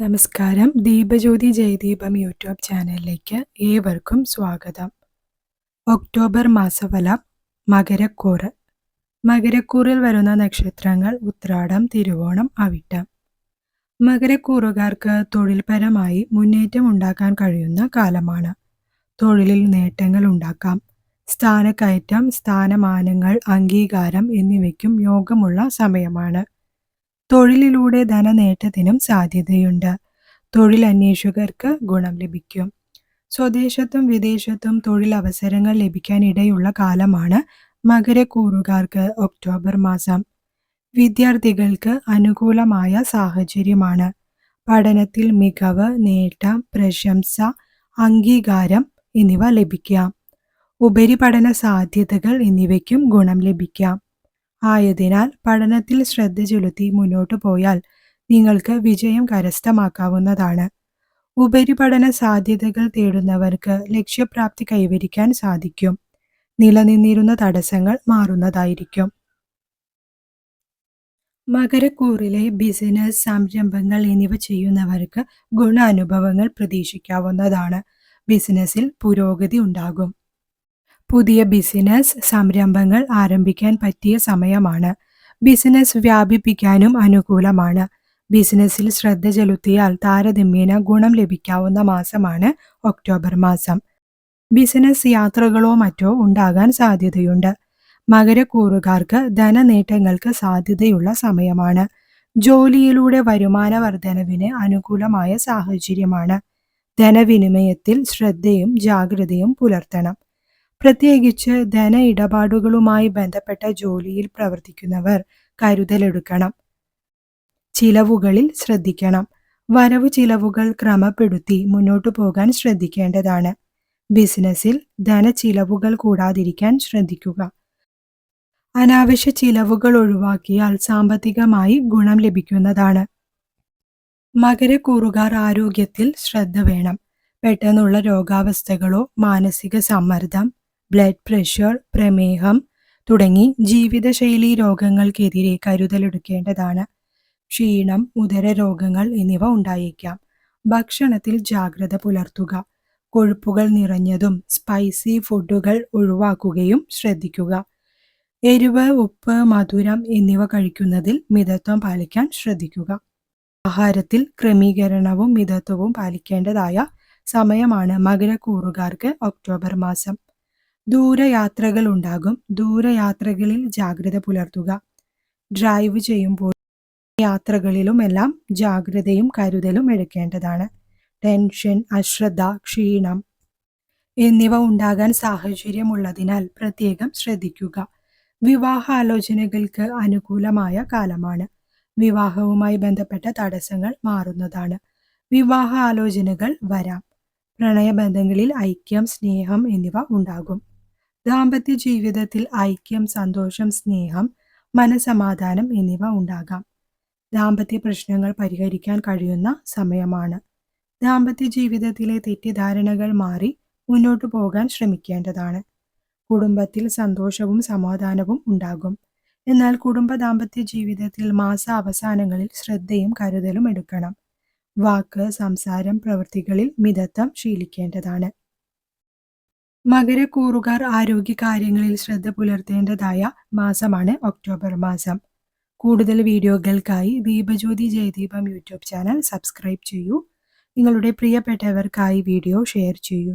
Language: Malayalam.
നമസ്കാരം. ദീപജ്യോതി ജയദീപം യൂട്യൂബ് ചാനലിലേക്ക് ഏവർക്കും സ്വാഗതം. ഒക്ടോബർ മാസഫലം മകരക്കൂറ്. മകരക്കൂറിൽ വരുന്ന നക്ഷത്രങ്ങൾ ഉത്രാടം തിരുവോണം അവിട്ടം. മകരക്കൂറുകാർക്ക് തൊഴിൽപരമായി മുന്നേറ്റം ഉണ്ടാക്കാൻ കഴിയുന്ന കാലമാണ്. തൊഴിലിൽ നേട്ടങ്ങൾ ഉണ്ടാക്കാം. സ്ഥാനക്കയറ്റം സ്ഥാനമാനങ്ങൾ അംഗീകാരം എന്നിവയ്ക്കും യോഗമുള്ള സമയമാണ്. തൊഴിലിലൂടെ ധനനേട്ടത്തിനും സാധ്യതയുണ്ട്. തൊഴിൽ അന്വേഷകർക്ക് ഗുണം ലഭിക്കും. സ്വദേശത്തും വിദേശത്തും തൊഴിലവസരങ്ങൾ ലഭിക്കാനിടയുള്ള കാലമാണ് മകരക്കൂറുകാർക്ക് ഒക്ടോബർ മാസം. വിദ്യാർത്ഥികൾക്ക് അനുകൂലമായ സാഹചര്യമാണ്. പഠനത്തിൽ മികവ് നേട്ടം പ്രശംസ അംഗീകാരം എന്നിവ ലഭിക്കാം. ഉപരിപഠന സാധ്യതകൾ എന്നിവയ്ക്കും ഗുണം ലഭിക്കാം. ആയതിനാൽ പഠനത്തിൽ ശ്രദ്ധ ചെലുത്തി മുന്നോട്ടു പോയാൽ നിങ്ങൾക്ക് വിജയം കരസ്ഥമാക്കാവുന്നതാണ്. ഉപരിപഠന സാധ്യതകൾ തേടുന്നവർക്ക് ലക്ഷ്യപ്രാപ്തി കൈവരിക്കാൻ സാധിക്കും. നിലനിന്നിരുന്ന തടസ്സങ്ങൾ മാറുന്നതായിരിക്കും. മകരക്കൂറിലെ ബിസിനസ് സംരംഭങ്ങൾ എന്നിവ ചെയ്യുന്നവർക്ക് ഗുണാനുഭവങ്ങൾ പ്രതീക്ഷിക്കാവുന്നതാണ്. ബിസിനസ്സിൽ പുരോഗതി ഉണ്ടാകും. പുതിയ ബിസിനസ് സംരംഭങ്ങൾ ആരംഭിക്കാൻ പറ്റിയ സമയമാണ്. ബിസിനസ് വ്യാപിപ്പിക്കാനും അനുകൂലമാണ്. ബിസിനസ്സിൽ ശ്രദ്ധ ചെലുത്തിയാൽ താരതമ്യേന ഗുണം ലഭിക്കാവുന്ന മാസമാണ് ഒക്ടോബർ മാസം. ബിസിനസ് യാത്രകളോ മറ്റോ ഉണ്ടാകാൻ സാധ്യതയുണ്ട്. മകരക്കൂറുകാർക്ക് ധനനേട്ടങ്ങൾക്ക് സാധ്യതയുള്ള സമയമാണ്. ജോലിയിലൂടെ വരുമാന വർധനവിന് അനുകൂലമായ സാഹചര്യമാണ്. ധനവിനിമയത്തിൽ ശ്രദ്ധയും ജാഗ്രതയും പുലർത്തണം. പ്രത്യേകിച്ച് ധന ഇടപാടുകളുമായി ബന്ധപ്പെട്ട ജോലിയിൽ പ്രവർത്തിക്കുന്നവർ കരുതലെടുക്കണം. ചിലവുകളിൽ ശ്രദ്ധിക്കണം. വരവ് ചിലവുകൾ ക്രമപ്പെടുത്തി മുന്നോട്ടു പോകാൻ ശ്രദ്ധിക്കേണ്ടതാണ്. ബിസിനസ്സിൽ ധന ചിലവുകൾ കൂടാതിരിക്കാൻ ശ്രദ്ധിക്കുക. അനാവശ്യ ചിലവുകൾ ഒഴിവാക്കിയാൽ സാമ്പത്തികമായി ഗുണം ലഭിക്കുന്നതാണ്. മകരക്കൂറുകാർ ആരോഗ്യത്തിൽ ശ്രദ്ധ വേണം. പെട്ടെന്നുള്ള രോഗാവസ്ഥകളോ മാനസിക സമ്മർദ്ദം ബ്ലഡ് പ്രഷർ പ്രമേഹം തുടങ്ങി ജീവിതശൈലി രോഗങ്ങൾക്കെതിരെ കരുതലെടുക്കേണ്ടതാണ്. ക്ഷീണം ഉദര രോഗങ്ങൾ എന്നിവ ഉണ്ടായേക്കാം. ഭക്ഷണത്തിൽ ജാഗ്രത പുലർത്തുക. കൊഴുപ്പുകൾ നിറഞ്ഞതും സ്പൈസി ഫുഡുകൾ ഒഴിവാക്കുകയും ശ്രദ്ധിക്കുക. എരിവ് ഉപ്പ് മധുരം എന്നിവ കഴിക്കുന്നതിൽ മിതത്വം പാലിക്കാൻ ശ്രദ്ധിക്കുക. ആഹാരത്തിൽ ക്രമീകരണവും മിതത്വവും പാലിക്കേണ്ടതായ സമയമാണ് മകരക്കൂറുകാർക്ക് ഒക്ടോബർ മാസം. ദൂരയാത്രകൾ ഉണ്ടാകും ദൂരയാത്രകളിൽ ജാഗ്രത പുലർത്തുക. ഡ്രൈവ് ചെയ്യുമ്പോൾ യാത്രകളിലും എല്ലാം ജാഗ്രതയും കരുതലും എടുക്കേണ്ടതാണ്. ടെൻഷൻ അശ്രദ്ധ ക്ഷീണം എന്നിവ ഉണ്ടാകാൻ സാഹചര്യമുള്ളതിനാൽ പ്രത്യേകം ശ്രദ്ധിക്കുക. വിവാഹാലോചനകൾക്ക് അനുകൂലമായ കാലമാണ്. വിവാഹവുമായി ബന്ധപ്പെട്ട തടസ്സങ്ങൾ മാറുന്നതാണ്. വിവാഹ ആലോചനകൾ വരാം. പ്രണയബന്ധങ്ങളിൽ ഐക്യം സ്നേഹം എന്നിവ ഉണ്ടാകും. ദാമ്പത്യ ജീവിതത്തിൽ ഐക്യം സന്തോഷം സ്നേഹം മനസമാധാനം എന്നിവ ഉണ്ടാകാം. ദാമ്പത്യ പ്രശ്നങ്ങൾ പരിഹരിക്കാൻ കഴിയുന്ന സമയമാണ്. ദാമ്പത്യ ജീവിതത്തിലെ തെറ്റിദ്ധാരണകൾ മാറി മുന്നോട്ടു പോകാൻ ശ്രമിക്കേണ്ടതാണ്. കുടുംബത്തിൽ സന്തോഷവും സമാധാനവും ഉണ്ടാകും. എന്നാൽ കുടുംബ ദാമ്പത്യ ജീവിതത്തിൽ മാസ അവസാനങ്ങളിൽ ശ്രദ്ധയും കരുതലും എടുക്കണം. വാക്ക് സംസാരം പ്രവൃത്തികളിൽ മിതത്വം ശീലിക്കേണ്ടതാണ്. മകരക്കൂറുകാർ ആരോഗ്യകാര്യങ്ങളിൽ ശ്രദ്ധ പുലർത്തേണ്ടതായ മാസമാണ് ഒക്ടോബർ മാസം. കൂടുതൽ വീഡിയോകൾക്കായി Deepajyothi Jayadeepam YouTube channel subscribe ചെയ്യൂ. നിങ്ങളുടെ പ്രിയപ്പെട്ടവർക്കായി വീഡിയോ ഷെയർ ചെയ്യൂ.